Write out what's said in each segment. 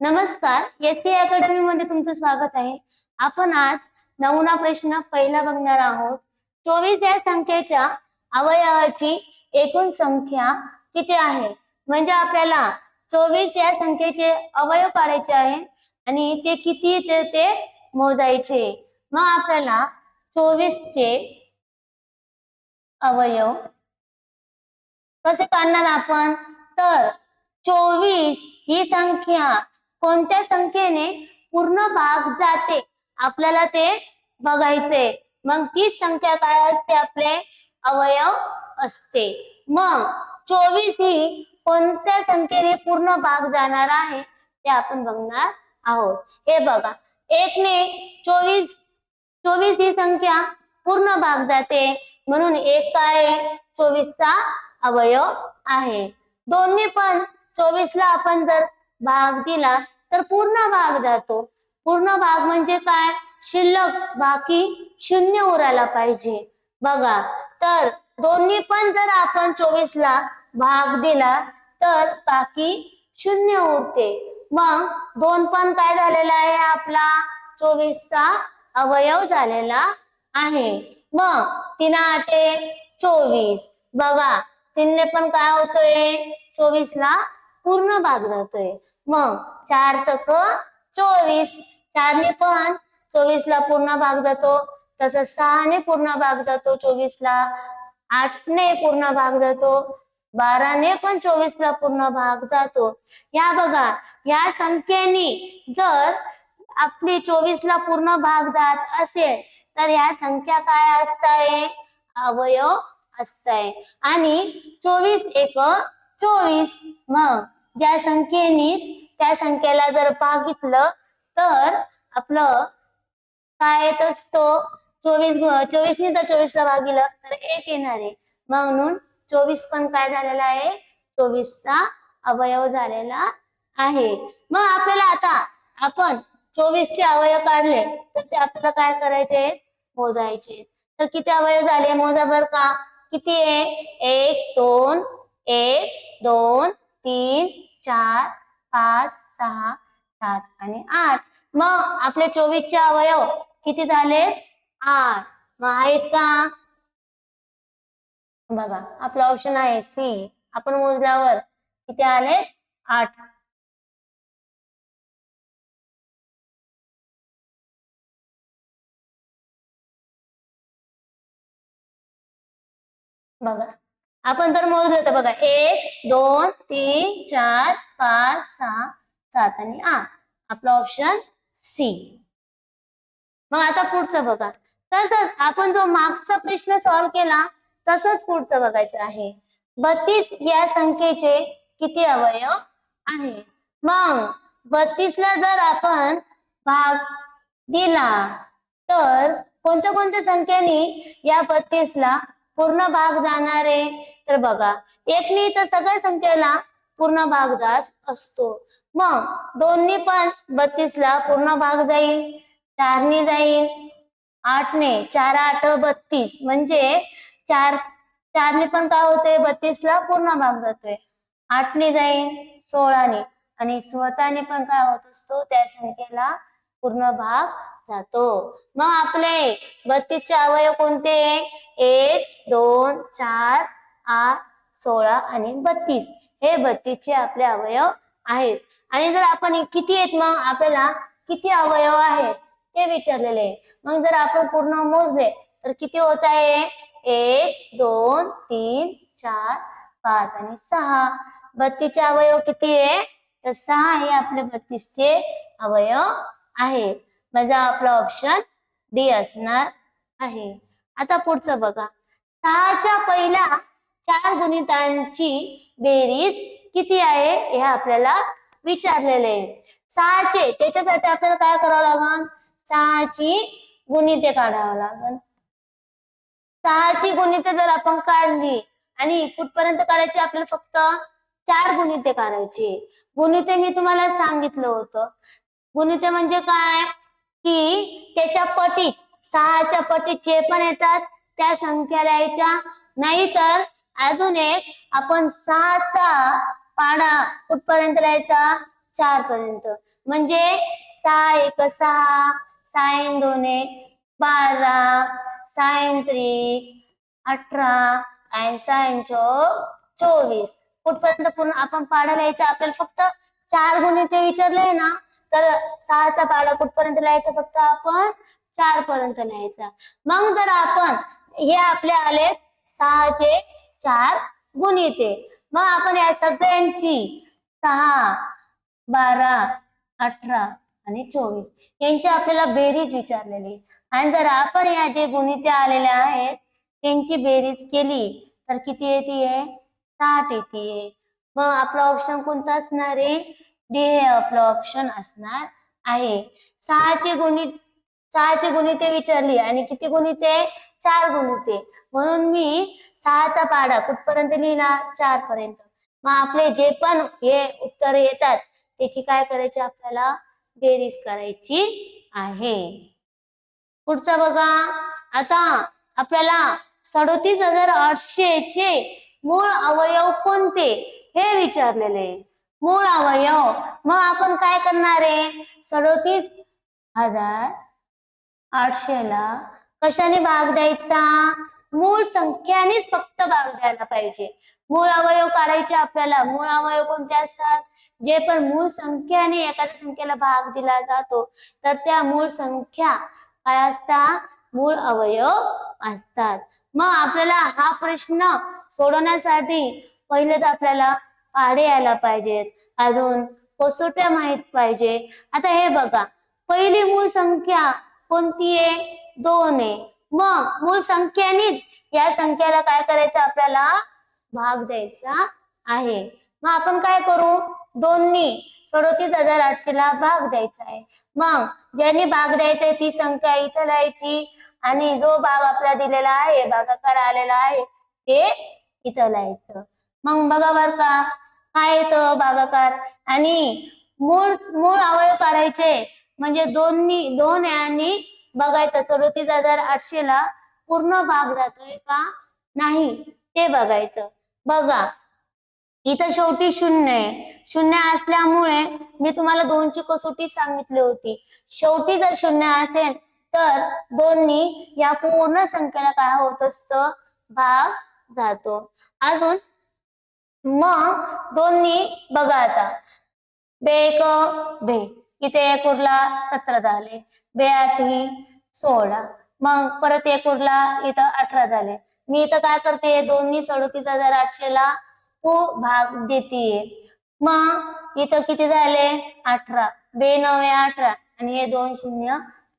नमस्कार S C academy मध्ये तुमचं स्वागत आहे. आपण आज नमुना प्रश्न पहिला बघणार आहोत. चोवीस या संख्येच्या अवयवाची एकूण संख्या किती आहे? म्हणजे आपल्याला चोवीस या संख्येचे अवयव काढायचे आहे आणि ते किती ते ते मोजायचे. मग आपल्याला चोवीसचे अवयव कसे काढणार आपण? तर चोवीस ही संख्या कोणत्या संख्येने पूर्ण भाग जाते? आपल्याला ते बघायचे मग तीच संख्या काय असते? आपले अवयव असते. मग चोवीस ही कोणत्या संख्येने पूर्ण भाग जाणार आहे? ते आपण बघणार आहोत. हे बघा. एकने चोवीस चोवीस ही संख्या पूर्ण भाग जाते. म्हणून एक काय आहे? चोवीसचा अवयव आहे. दोन्ही पण चोवीसला आपण जर भाग दिला तर पूर्ण भाग जातो. पूर्ण भाग म्हणजे काय? शिल्लक बाकी शून्य उरायला पाहिजे. बघा तर दोन्ही पण जर आपण चोवीसला भाग दिला तर बाकी शून्य उरते. मग दोन पण काय झालेला आहे? आपला चोवीसचा अवयव झालेला आहे. मग तीन आठे चोवीस. बघा तीनने पण काय होतोय? चोवीसला पूर्ण भाग जातोय. मग चार सख चोवीस. चारने पण चोवीसला पूर्ण भाग जातो. तसंच सहाने पूर्ण भाग जातो चोवीसला. आठने पूर्ण भाग जातो. बाराने पण चोवीसला पूर्ण भाग जातो. या बघा या संख्येने जर आपली चोवीसला पूर्ण भाग जात असेल तर या संख्या काय असताय? अवयव असताय. आणि चोवीस एक चोवीस. मग ज्या संख्येनीच त्या संख्येला जर भागितलं तर आपलं काय येत असतो? चोवीस चोवीसनी जर चोवीसला भागिलं तर एक येणार आहे. म्हणून चोवीस पण काय झालेला आहे? चोवीसचा अवयव झालेला आहे. मग आपल्याला आता आपण चोवीसचे अवयव काढले तर ते आपल्याला काय करायचे मोजायचे तर किती अवयव झाले? मोजा बर का? किती आहे? एक दोन एक दोन तीन चार पाच सहा सात आणि आठ. मग आपले चोवीसचे अवयव किती झाले आठ. मग आहेत का? बघा आपला ऑप्शन आहे सी आपण मोजल्यावर किती आले आठ. बघा. आपण जर मोजलं तर बघा एक दोन तीन चार पाच सहा सात आणि आठ. आपला ऑप्शन सी मग आता पुढचं बघा. तसंच आपण जो मागचा प्रश्न सॉल्व्ह केला तसंच पुढचं बघायचं आहे. बत्तीस या संख्येचे किती अवयव आहे? मग बत्तीसला जर आपण भाग दिला तर कोणत्या कोणत्या संख्येने या बत्तीसला पूर्ण भाग जाणार आहे. तर बघा एकनी तर सगळ्या संख्येला पूर्ण भाग जात असतो. मग दोन्ही पण बत्तीसला पूर्ण भाग जाईल चारनी जाईल आठने चार आठ बत्तीस. म्हणजे चार चारने पण काय होतोय? बत्तीसला पूर्ण भाग जातोय. आठने जाईल सोळाने. आणि स्वतःने पण काय होत असतो? त्या संख्येला पूर्ण भाग जातो. मग आपले बत्तीसचे अवयव कोणते? एक दोन चार आठ सोळा आणि बत्तीस. हे बत्तीसचे आपले अवयव आहेत. आणि जर आपण किती आहेत मग? आपल्याला किती अवयव आहेत? ते विचारलेले मग जर आपण पूर्ण मोजले तर किती होत आहे? एक दोन तीन चार पाच आणि सहा. बत्तीसचे अवयव किती आहे? तर सहा हे आपले बत्तीसचे अवयव आहेत. म्हणजे आपला ऑप्शन डी असणार आहे. आता पुढचं बघा. सहाच्या पहिल्या चार गुणितांची बेरीज किती आहे हे आपल्याला विचारलेले आहे. सहाचे त्याच्यासाठी आपल्याला काय करावं लागन? सहाची गुणिते काढावं लागल सहाची गुणिते जर आपण काढली आणि कुठपर्यंत काढायची आपल्याला फक्त? चार गुणिते काढायची. गुणिते मी तुम्हाला सांगितलं होतं. गुणिते म्हणजे काय? की त्याच्या पटीत सहाच्या पटीत जे पण येतात त्या संख्या लिहायच्या नाहीतर अजून एक आपण सहाचा पाडा कुठपर्यंत लिहायचा चार पर्यंत म्हणजे सहा एक सहा सायन एक बारा सायन त्रिक अठरा आणि सायन चौक चोवीस. कुठपर्यंत पूर्ण आपण पाडा लिहायचा आपल्याला फक्त चार गुण इथे विचारले ना तर सहाचा पाडा कुठपर्यंत लिहायचा? फक्त आपण चार पर्यंत लिहायचा. मग जर आपण हे आपले आले सहाचे चार गुणिते मग आपण या सगळ्यांची सहा बारा अठरा आणि चोवीस यांची आपल्याला बेरीज विचारलेली. आणि जर आपण या जे गुणिते आलेले आहेत त्यांची बेरीज केली तर किती येते? साठ येते. मग आपला ऑप्शन कोणता असणार आहे? डी हे आपलं ऑप्शन असणार आहे. सहाचे गुणित सहाचे गुणिते विचारली आणि किती गुणिते चार गुणिते म्हणून मी सहाचा पाडा कुठपर्यंत लिहिला चार पर्यंत मग आपले जे पण हे उत्तर येतात त्याची काय करायची आपल्याला? बेरीज करायची आहे. पुढचा बघा. आता आपल्याला सदोतीस हजार आठशे चे मूळ अवयव कोणते? हे विचारलेले. आहे. मूळ अवयव. मग आपण काय करणार आहे? सदोतीस हजार आठशेला कशाने भाग द्यायचा? मूळ संख्यानेच फक्त भाग द्यायला पाहिजे. मूळ अवयव काढायचे आपल्याला. मूळ अवयव कोणते असतात? जे पण मूळ संख्याने एखाद्या संख्येला भाग दिला जातो तर त्या मूळ संख्या काय असतात? मूळ अवयव असतात. मग आपल्याला हा प्रश्न सोडवण्यासाठी पहिले तर आपल्याला आडे यायला पाहिजेत. अजून कसोट्या माहीत पाहिजे. आता हे बघा. पहिली मूळ संख्या कोणती आहे? दोन आहे. मग मूळ संख्यानेच या संख्याला काय करायचं? आपल्याला भाग द्यायचा आहे. मग आपण काय करू? दोन्ही सदोतीस हजार आठशे ला भाग द्यायचा आहे. मग ज्यांनी भाग द्यायचा आहे ती संख्या इथं लिहायची आणि जो भाग आपल्याला दिलेला आहे भागाकार आलेला आहे ते इथं लिहायचं मग बघा बर का. हा येतो भागाकार आणि मूळ मूळ अवयव काढायचे म्हणजे दोन्ही दोन यांनी बघायचं. सदोतीस हजार आठशे ला पूर्ण भाग जातोय का? नाही ते बघायचं. बघा इथं शेवटी शून्य आहे. शून्य असल्यामुळे मी तुम्हाला दोनची कसोटी सांगितली होती. शेवटी जर शून्य असेल तर दोन्ही या पूर्ण संख्येला काय होत असत? भाग जातो. अजून मग दोन्ही बघा आता. बे बे. इथे एक उरला सतरा झाले. बे आठी सोळा. मग परत एक उरला इथं अठरा झाले. मी इथं काय करते? दोन्ही सदोतीस हजार आठशे ला भाग देते मग इथं किती झाले? अठरा. बे नवे अठरा. आणि हे दोन शून्य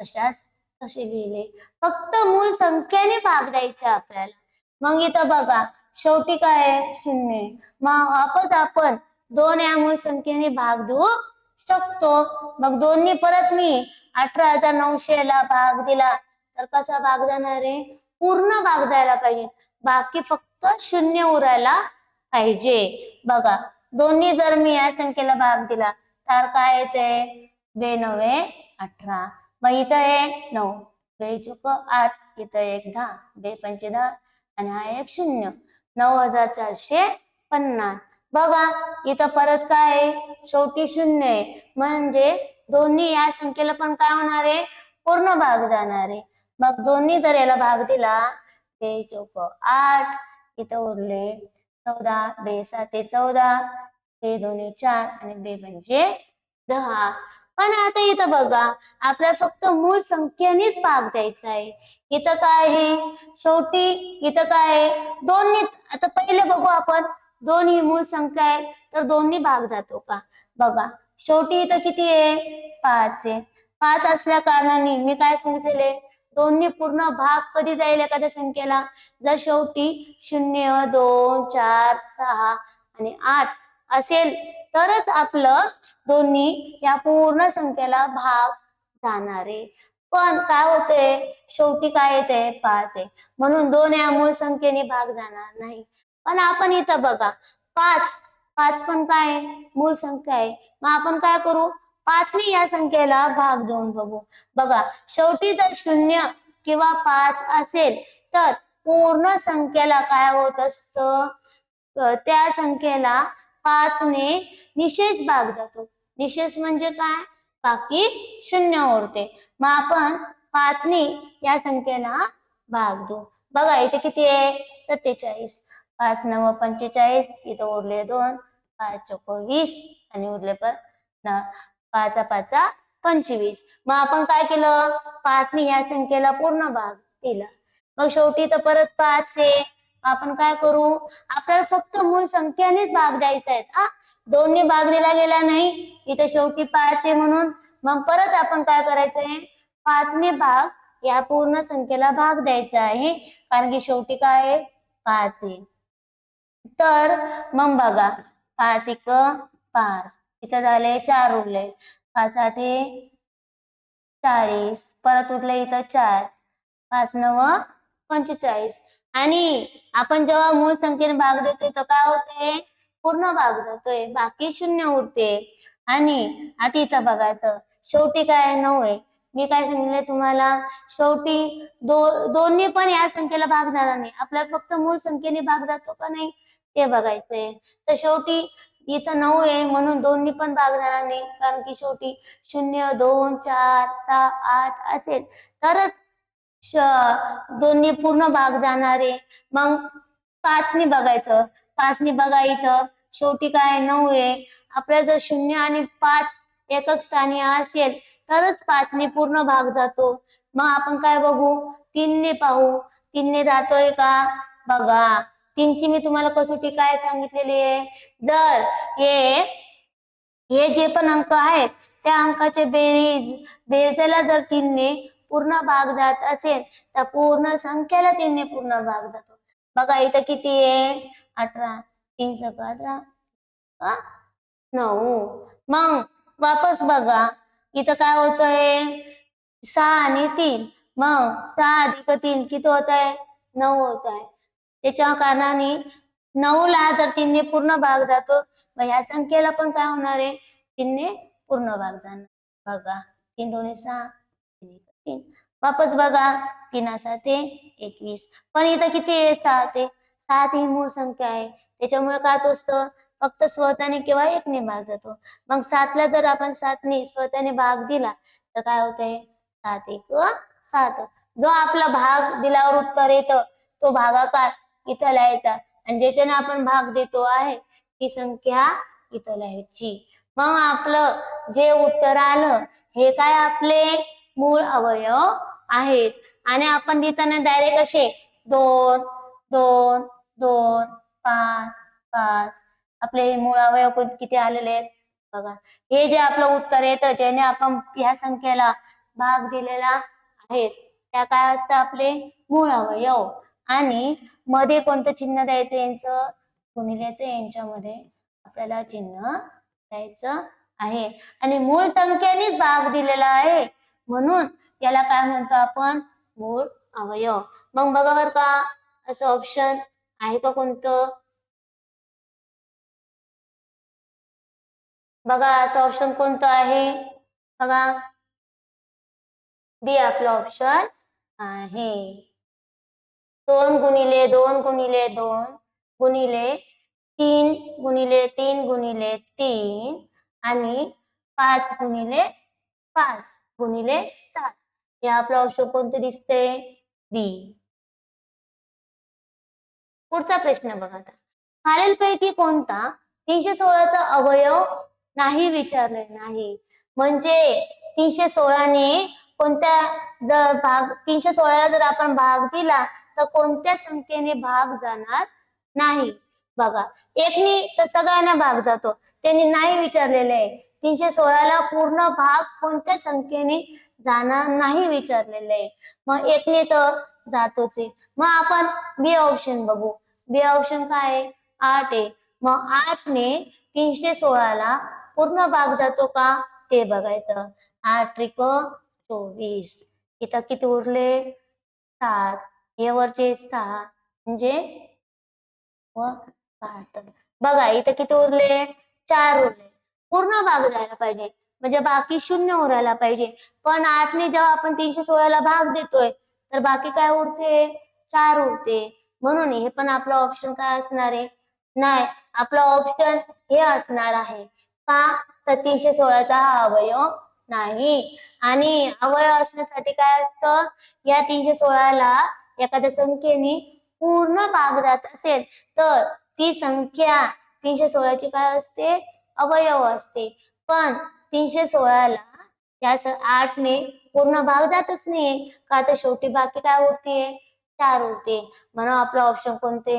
तशाच तसे लिहिले. फक्त मूळ संख्येने भाग द्यायचा आपल्याला. मग इथं बघा. शेवटी काय आहे? शून्य. मग वापस आपण दोन या मूळ संख्येने भाग देऊ शकतो. मग दोन्ही परत मी अठरा हजार नऊशे ला भाग दिला. तर कसा भाग जाणार आहे? पूर्ण भाग जायला पाहिजे. बाकी फक्त शून्य उरायला पाहिजे. बघा दोन्ही जर मी या संख्येला भाग दिला तर काय येते? बे नवे अठरा. मग इथं आहे नऊ. बे चुक आठ इथं एक दहा. बे पंचे दहा. आणि हा एक शून्य. नऊ हजार चारशे पन्नास. बघा इथं परत काय आहे? शेवटी शून्य आहे. म्हणजे दोन्ही या संख्येला पण काय होणार आहे? पूर्ण भाग जाणार आहे. मग दोन्ही जर याला भाग दिला बे चौक आठ इथं उरले चौदा बे साते चौदा बे दोन्ही चार आणि बे म्हणजे दहा. पण आता इथं बघा आपल्याला फक्त मूळ संख्येनेच भाग द्यायचा आहे. इथं काय आहे? शेवटी इथं काय आहे? दोन्ही आता पहिले बघू आपण. दोन ही मूळ संख्या आहे तर दोन्ही भाग जातो का? बघा शेवटी इथं किती आहे? पाच आहे. पाच असल्या कारणाने मी काय सांगितलेले? दोन्ही पूर्ण भाग कधी जाईल एखाद्या संख्येला? जर शेवटी शून्य दोन चार सहा आणि आठ असेल तरच आपलं दोन्ही या पूर्ण संख्येला भाग जाणार. आहे पण काय होतंय? शेवटी काय येते पाच आहे. म्हणून दोन या मूळ संख्येने भाग जाणार नाही. पण आपण इथं बघा. पाच. पाच पण काय आहे? मूळ संख्या आहे. मग आपण काय करू? पाचने या संख्येला भाग देऊन बघू. बघा शेवटी जर शून्य किंवा पाच असेल तर पूर्ण संख्येला काय होत असतं? त्या संख्येला पाचने निशेष भाग जातो. निशेष म्हणजे काय? बाकी शून्य उरते मग आपण पाचनी या संख्येला भाग देऊ. बघा इथे किती आहे? सत्तेचाळीस. पाच नव पंचेचाळीस. इथं उरले दोन पाच चौक वीस आणि उरले पण पाच पाच पंचवीस. मग आपण काय केलं? पाचनी या संख्येला पूर्ण भाग दिला. मग शेवटी तर परत पाच आहे. आपण काय करू? आपल्याला फक्त मूळ संख्यानेच भाग द्यायचा आहे. हा? दोन्ही भाग दिला गेला नाही. इथं शेवटी पाच आहे म्हणून. मग परत आपण काय करायचंय पाचने भाग या पूर्ण संख्येला भाग द्यायचा आहे. कारण की शेवटी काय आहे? पाच आहे. तर मग बघा. पाच एक पाच. इथं झाले चार उरले. पाच आठे चाळीस. परत उठले इथं चार. पाच नव पंचेचाळीस. आणि आपण जेव्हा मूळ संख्येने भाग देतोय तर काय होते पूर्ण भाग जातोय. बाकी शून्य उरते. आणि आता इथं बघायचं शेवटी काय नऊ आहे. मी काय सांगितलंय तुम्हाला? शेवटी दो दोन्ही पण या संख्येला भाग जाणार नाही. आपल्याला फक्त मूळ संख्येने भाग जातो का नाही? ते बघायचंय. तर शेवटी इथं नऊ आहे म्हणून दोन्ही पण भाग जाणार नाही. कारण की शेवटी शून्य दोन चार सहा आठ असेल. तरच श- दोन्ही पूर्ण भाग जाणारे. मग पाचनी बघायचं. पाचनी बघा इथं. शेवटी काय नऊ आहे. आपल्या जर शून्य आणि पाच एकक स्थानी असेल तरच पाचने पूर्ण भाग जातो. मग आपण काय बघू? तीनने पाहू. तीनने जातोय का? बघा. तीनची मी तुम्हाला कसोटी काय सांगितलेली आहे? जर हे हे जे पण अंक आहेत त्या अंकाचे बेरीज बेरजेला जर तीनने पूर्ण भाग जात असेल तर पूर्ण संख्येला तीनने पूर्ण भाग जातो. बघा इथं किती आहे? अठरा तीन सक अठरा नऊ. मग वापस बघा. इथं काय होतंय? सहा आणि तीन. मग सहा अधिक तीन किती होत आहे नऊ होत आहे त्याच्या कारणाने नऊ ला जर तीनने पूर्ण भाग जातो मग ह्या संख्येला पण काय होणार आहे? तीनने पूर्ण भाग जाणार. बघा. तीन दोन्ही सहा. तीन वापस बघा तीन साते एकवीस. पण इथं किती आहे? सात सात ही मूळ संख्या आहे. त्याच्यामुळे काय असतं? फक्त स्वतःने किंवा एकने भाग जातो. मग सातला जर आपण सातने स्वतःने भाग दिला तर काय होतंय? सात एक सात. जो आपला भाग दिल्यावर उत्तर येतं तो भागाकार इथं लिहायचा. आणि ज्याच्याने आपण भाग देतो आहे ती संख्या इथं लिहायची. मग आपलं जे उत्तर आलं हे काय आपले? मूळ अवयव आहेत. आणि आपण देताना डायरेक्ट असे दोन दोन दोन पाच पाच. आपले हे मूळ अवयव किती आलेले आहेत? बघा. हे जे आपलं उत्तर येतं ज्याने आपण ह्या संख्येला भाग दिलेला आहे त्या काय असतं आपले? मूळ अवयव. आणि मध्ये कोणतं चिन्ह द्यायचं यांचं? गुणिल्याचं यांच्यामध्ये आपल्याला चिन्ह द्यायचं आहे. आणि मूळ संख्येनेच भाग दिलेला आहे. म्हणून याला काय म्हणतो आपण? मूळ अवयव. मग बघा बर का असं ऑप्शन आहे का कोणतं? बघा असं ऑप्शन कोणतं आहे? बघा. बी आपलं ऑप्शन आहे. दोन गुणिले दोन गुणिले दोन गुणिले तीन गुणिले तीन गुणिले तीन आणि पाच गुणिले पाच. गुणिले सात या आपला ऑप्शन कोणते दिसते बी पुढचा प्रश्न बघा आता खालीलपैकी कोणता तीनशे सोळाचा अवयव नाही विचारले नाही म्हणजे तीनशे सोळाने कोणत्या जर भाग तीनशे सोळाला जर आपण भाग दिला तर कोणत्या संख्येने भाग जाणार नाही बघा एकनी तर सगळ्यांना भाग जातो त्यांनी नाही विचारलेले आहे तीनशे सोळाला पूर्ण भाग कोणत्या संख्येने जाणार नाही विचारलेले. आहे मग एकने तर जातोच. आहे मग आपण बी ऑप्शन बघू. बी ऑप्शन काय आहे? आठ आहे. मग आठने तीनशे सोळाला पूर्ण भाग जातो का? ते बघायचं. आठ त्रिक चोवीस. इथं किती उरले? सात. हे वरचे सहा. म्हणजे व बहात्तर बघा इथं किती उरले? चार उरले. पूर्ण भाग जायला पाहिजे. म्हणजे बाकी शून्य उरायला पाहिजे. पण आठने जेव्हा आपण तीनशे सोळाला भाग देतोय तर बाकी काय उरते? चार उरते. म्हणून हे पण आपलं ऑप्शन काय असणार आहे? नाही आपलं ऑप्शन हे असणार आहे. का? तर तीनशे सोळाचा हा अवयव नाही. आणि अवयव असण्यासाठी काय असतं? या तीनशे सोळाला एखाद्या संख्येने पूर्ण भाग जात असेल तर ती संख्या तीनशे सोळाची काय असते? अवयव असते. पण तीनशे सोळाला या आठने पूर्ण भाग जातच नाहीये. का तर शेवटी बाकी काय उरतीये चार उरते. म्हणून आपलं ऑप्शन कोणते?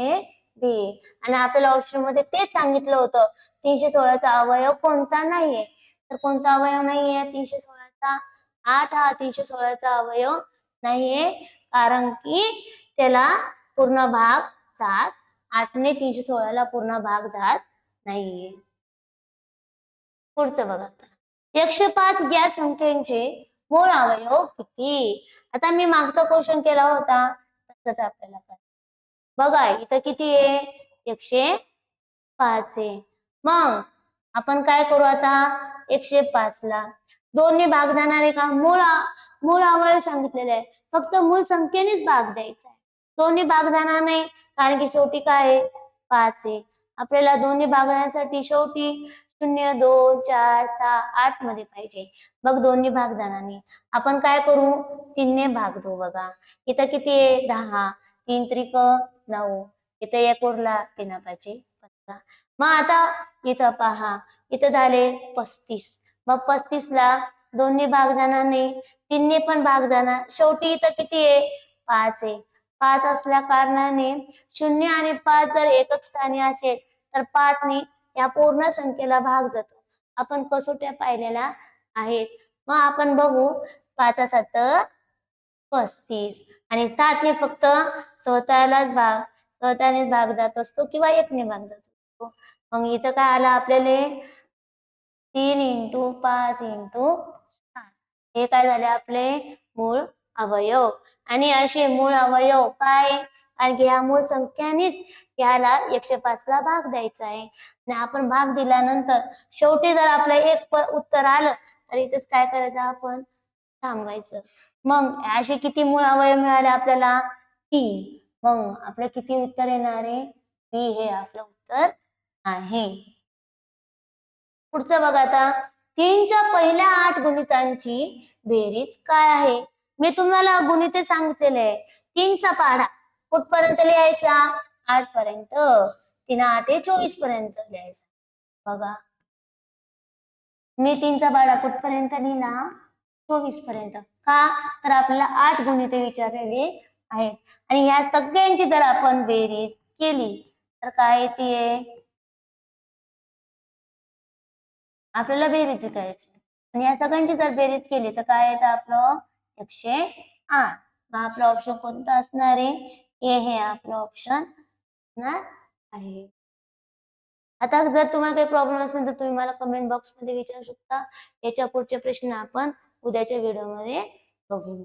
बी आणि आपल्याला ऑप्शनमध्ये तेच सांगितलं होतं. तीनशे सोळाचा अवयव कोणता नाहीये? तर कोणता अवयव नाहीये? तीनशे सोळाचा आठ हा तीनशे सोळाचा अवयव नाहीये. कारण की त्याला पूर्ण भाग जात आठने तीनशे सोळाला पूर्ण भाग जात नाहीये. पुढचं बघा आता. एकशे पाच या संख्येचे मूळ अवयव किती? आता मी मागचा क्वेश्चन केला होता तसंच आपल्याला बघा इथं किती आहे? एकशे पाच आहे. मग आपण काय करू आता? एकशे पाच ला दोन्ही भाग जाणार आहे का? मूळ मूळ अवयव सांगितलेले आहे फक्त मूळ संख्येनेच भाग द्यायचा आहे. दोन्ही भाग जाणार नाही कारण की शेवटी काय आहे? पाच आहे. आपल्याला दोन्ही भाग जाण्यासाठी शेवटी शून्य दोन चार सहा आठमध्ये पाहिजे. मग दोन्ही भाग जाणार नाही आपण काय करू? तीनने भाग देऊ बघा. इथं किती आहे? दहा. तीन त्रिक नऊ. इथं एक उरला तीन पाहिजे. पंधरा. मग आता इथं पहा. इथं झाले पस्तीस. मग पस्तीस ला दोन्ही भाग जाणार नाही तीनने पण भाग जाणार. शेवटी इथं किती आहे? पाच आहे. पाच असल्या कारणाने शून्य आणि पाच जर एकच स्थानी असेल तर पाचने या पूर्ण संख्येला भाग जातो. आपण कसोट्या पाहिलेल्या आहेत? मग आपण बघू पाच सात पस्तीस. आणि सातने फक्त स्वतःलाच भाग स्वतःने भाग जात असतो किंवा एकने भाग जात असतो. मग इथं काय आलं आपल्याला? तीन इंटू पाच इंटू सात. हे काय झाले आपले? मूळ अवयव. आणि असे मूळ अवयव काय? कारण की ह्या मूळ संख्यानेच ह्याला एकशे पाच ला भाग द्यायचा आहे. आणि आपण भाग दिल्यानंतर शेवटी जर आपलं एक उत्तर आलं तर इथेच काय करायचं आपण? थांबवायचं. मग असे किती मूळ अवयव मिळाले आपल्याला? तीन. मग आपलं किती उत्तर येणार आहे? बी हे आपलं उत्तर आहे. पुढचं बघा आता. तीनच्या पहिल्या आठ गुणितांची बेरीज काय आहे? मी तुम्हाला गुणिते सांगितलेले आहे. तीनचा पाढा कुठपर्यंत लिहायचा? आठ पर्यंत तीन आठ हे चोवीसपर्यंत लिहायचा. बघा. मी तीनचा बाळा कुठपर्यंत लिहिला? चोवीसपर्यंत का? तर आपल्याला आठ गुणिते विचारलेले आहेत. आणि ह्या सगळ्यांची जर आपण बेरीज केली तर काय येते आपल्याला बेरीज करायची आणि या सगळ्यांची जर बेरीज केली तर काय येतं आपलं? एकशे आठ. मग आपलं ऑप्शन कोणतं असणार आहे? ए हे आपलं ऑप्शन असणार आहे. आता जर तुम्हाला काही प्रॉब्लेम असेल तर तुम्ही मला कमेंट बॉक्समध्ये विचारू शकता. याच्या पुढचे प्रश्न आपण उद्याच्या व्हिडिओमध्ये बघू.